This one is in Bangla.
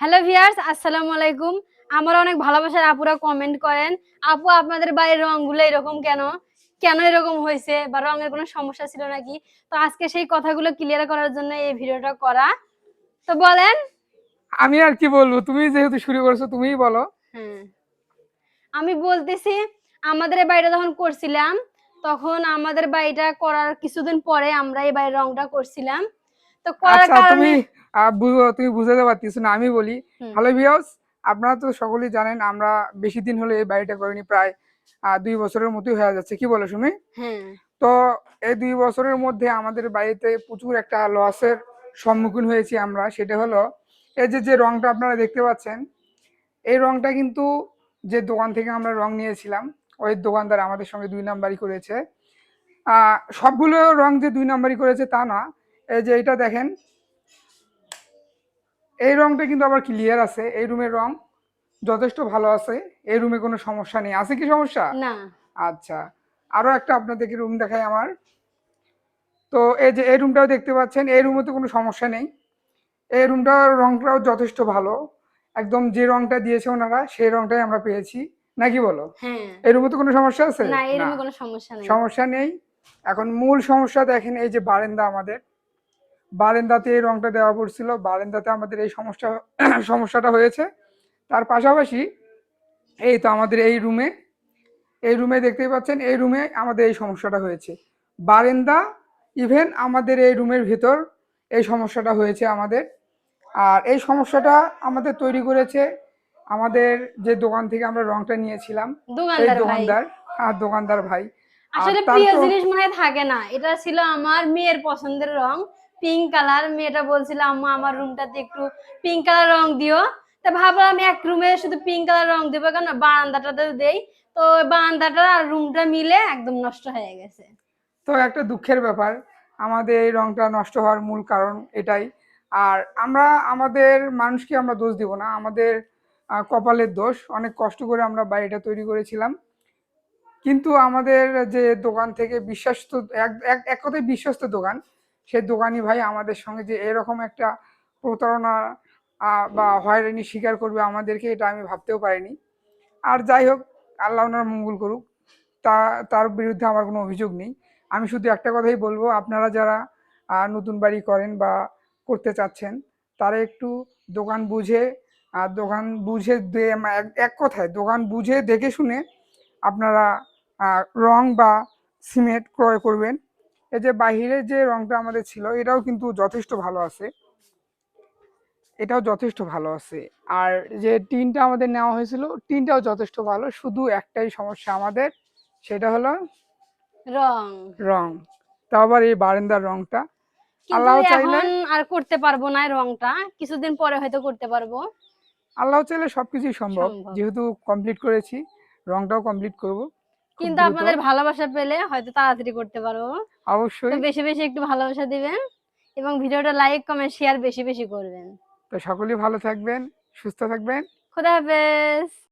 হ্যালো ভিয়ার্স আসসালামু আলাইকুম। আমার অনেক ভালোবাসার আপুরা কমেন্ট করেন আপু আপনাদের বাড়ির রংগুলো এরকম কেন? কেন এরকম হয়েছে? বা রঙের কোনো সমস্যা ছিল নাকি? তো আজকে সেই কথাগুলো ক্লিয়ার করার জন্য এই ভিডিওটা করা। তো বলেন। আমি আর কি বলব? তুমি যেহেতু শুরু করছ তুমিই বলো। হ্যাঁ আমি বলতেছি আমাদের এই বাড়িটা যখন করছিলাম তখন আমাদের বাড়িটা করার কিছুদিন পরে আমরা এই বাড়ির রংটা করছিলাম। তো আচ্ছা তুমি তুমি বুঝাতে পারতেছো না আমি বলি। হ্যালো ভিউয়ার্স আপনারা তো সকলেই জানেন আমরা বেশি দিন হলো এই বাড়িটা করিনি প্রায় দুই বছরের মতোই হয়ে যাচ্ছে। কি বলো সুমি? তো এই দুই বছরের মধ্যে আমাদের বাড়িতে প্রচুর একটা লসের সম্মুখীন হয়েছি আমরা। সেটা হলো এই যে যে রংটা আপনারা দেখতে পাচ্ছেন এই রংটা কিন্তু যে দোকান থেকে আমরা রং নিয়েছিলাম ওই দোকানদার আমাদের সঙ্গে দুই নাম্বারই করেছে। আহ, সবগুলো রং যে দুই নাম্বারই করেছে তা না এই যে এটা দেখেন। এই রংটা কিন্তু আবার ক্লিয়ার আছে এই রুমের রং যথেষ্ট ভালো আছে এই রুমে কোনো সমস্যা নেই। আছে কি সমস্যা? না। আচ্ছা আরও একটা আপনাদেরকে রুম দেখাই আমার। তো এই যে এই রুমটাও দেখতে পাচ্ছেন এই রুমে তো কোনো সমস্যা নেই। এই রুমটার রংটাও যথেষ্ট ভালো। একদম যে রংটা দিয়েছে ওনারা সেই রংটাই আমরা পেয়েছি। নাকি বলো? হ্যাঁ। এই রুমে তো কোনো সমস্যা আছে? না এই রুমে কোনো সমস্যা নেই। সমস্যা নেই। এখন মূল সমস্যা দেখেন এই যে বারেন্দা আমাদের। বারেন্দাতে এই রংটা দেওয়া পড়ছিল। বারেন্দাতে আমাদের এই সমস্যা সমস্যাটা হয়েছে। তার পাশাপাশি এই তো আমাদের এই রুমে এই রুমে দেখতেই পাচ্ছেন এই রুমে আমাদের এই সমস্যাটা হয়েছে। বারেন্দা ইভেন আমাদের এই রুমের ভিতর এই সমস্যাটা হয়েছে আমাদের। আর এই সমস্যাটা আমাদের তৈরি করেছে আমাদের যে দোকান থেকে আমরা রংটা নিয়েছিলাম এই দোকানদার আর দোকানদার ভাই। আসলে প্রিয় জিনিস মনে হয় থাকে না। এটা ছিল আমার মেয়ের পছন্দের রং। পিঙ্ক কালার মেয়েটা বলছিল, আম্মা, আমার রুমটাতে একটু পিঙ্ক কালার রং দিও। তা ভাবলাম এক রুমে শুধু পিঙ্ক কালার রং দেবো, কেন বারান্দাটাতে দেই। তো বারান্দাটা আর রুমটা মিলে একদম নষ্ট হয়ে গেছে। তো একটা দুঃখের ব্যাপার, আমাদের এই রংটা নষ্ট হওয়ার মূল কারণ এটাই। আর আমরা, আমাদের মানুষকে আমরা দোষ দিব না, আমাদের কপালের দোষ। অনেক কষ্ট করে আমরা বাড়িটা তৈরি করেছিলাম। কিন্তু আমাদের যে দোকান থেকে বিশ্বস্ত এক- এক কথায় বিশ্বস্ত দোকান সেই দোকানি ভাই আমাদের সঙ্গে যে এরকম একটা প্রতারণা বা হয়রানি স্বীকার করবে আমাদেরকে, এটা আমি ভাবতেও পারিনি। আর যাই হোক, আল্লাহ ওনার মঙ্গল করুক। তা, তার বিরুদ্ধে আমার কোনো অভিযোগ নেই। আমি শুধু একটা কথাই বলব, আপনারা যারা নতুন বাড়ি করেন বা করতে চাচ্ছেন, তারা একটু দোকান বুঝে আর দোকান বুঝে এক- কথায়, দোকান বুঝে দেখে শুনে আপনারা রং বা সিমেন্ট ক্রয় করবেন। এই যে বাহিরের যে রংটা আমাদের ছিল এটাও কিন্তু যথেষ্ট ভালো আছে। এটাও যথেষ্ট ভালো আছে। আর যে টিনটা আমাদের নেওয়া হয়েছিল টিনটাও যথেষ্ট ভালো। শুধু একটাই সমস্যা আমাদের সেটা হলো রং। রং। তা আবার এই বারান্দার রংটা। আল্লাহ চাইলে আর করতে পারব না রংটা। কিছুদিন পরে হয়তো করতে পারব। আল্লাহ চাইলে সবকিছুই সম্ভব। যেহেতু কমপ্লিট করেছি রংটাও কমপ্লিট করব। কিন্তু আপনাদের ভালোবাসা পেলে হয়তো তাড়াতাড়ি করতে পারব। তো অবশ্যই। বেশি বেশি একটু ভালোবাসা দিবেন এবং ভিডিওটা লাইক কমেন্ট শেয়ার বেশি বেশি করবেন। তো সকলেই ভালো থাকবেন সুস্থ থাকবেন। খুদা হাফেজ।